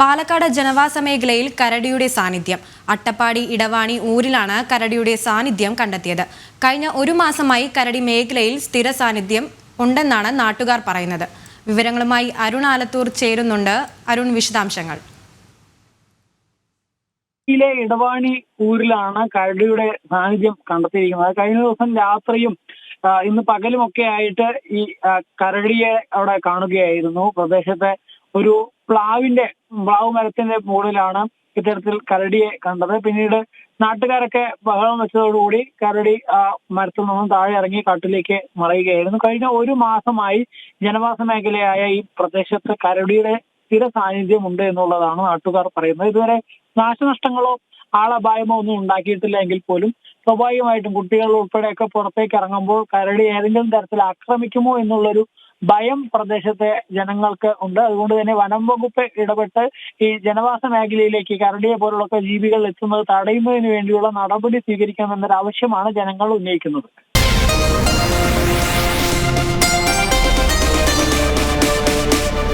പാലക്കാട് ജനവാസ മേഖലയിൽ കരടിയുടെ സാന്നിധ്യം. അട്ടപ്പാടി ഇടവാണി ഊരിലാണ് കരടിയുടെ സാന്നിധ്യം കണ്ടെത്തിയത്. കഴിഞ്ഞ ഒരു മാസമായി കരടി മേഖലയിൽ സ്ഥിര സാന്നിധ്യം ഉണ്ടെന്നാണ് നാട്ടുകാർ പറയുന്നത്. വിവരങ്ങളുമായി അരുൺ ആലത്തൂർ ചേരുന്നുണ്ട്. അരുൺ വിശദാംശങ്ങൾ. യിലെ ഇടവാണി ഊരിലാണ് കരടിയുടെ സാന്നിധ്യം കണ്ടെത്തിയിരിക്കുന്നത്. കഴിഞ്ഞ ദിവസം രാത്രിയും ഇന്ന് പകലും ഒക്കെ ആയിട്ട് ഈ കരടിയെ അവിടെ കാണുകയായിരുന്നു. പ്രദേശത്തെ ഒരു പ്ലാവിന്റെ പ്ലാവ് മരത്തിന്റെ മുകളിലാണ് ഇത്തരത്തിൽ കരടിയെ കണ്ടത്. പിന്നീട് നാട്ടുകാരൊക്കെ ബഹളം വെച്ചതോടുകൂടി കരടി ആ മരത്തിൽ നിന്നും താഴെ ഇറങ്ങി കാട്ടിലേക്ക് മറയുകയായിരുന്നു. കഴിഞ്ഞ ഒരു മാസമായി ജനവാസ മേഖലയായ ഈ പ്രദേശത്ത് കരടിയുടെ സ്ഥിര സാന്നിധ്യം ഉണ്ട് എന്നുള്ളതാണ് നാട്ടുകാർ പറയുന്നത്. ഇതുവരെ നാശനഷ്ടങ്ങളോ ആളപായമോ ഒന്നും ഉണ്ടാക്കിയിട്ടില്ല എങ്കിൽ പോലും സ്വാഭാവികമായിട്ടും കുട്ടികൾ ഉൾപ്പെടെയൊക്കെ പുറത്തേക്ക് ഇറങ്ങുമ്പോൾ കരടി ഏതെങ്കിലും തരത്തിൽ ആക്രമിക്കുമോ എന്നുള്ളൊരു ഭയം പ്രദേശത്തെ ജനങ്ങൾക്ക് ഉണ്ട്. അതുകൊണ്ട് തന്നെ വനം വകുപ്പ് ഇടപെട്ട് ഈ ജനവാസ മേഖലയിലേക്ക് കരടിയെ പോലുള്ള ജീവികൾ എത്തുന്നത് തടയുന്നതിന് വേണ്ടിയുള്ള നടപടി സ്വീകരിക്കണമെന്നൊരു ആവശ്യമാണ് ജനങ്ങൾ ഉന്നയിക്കുന്നത്.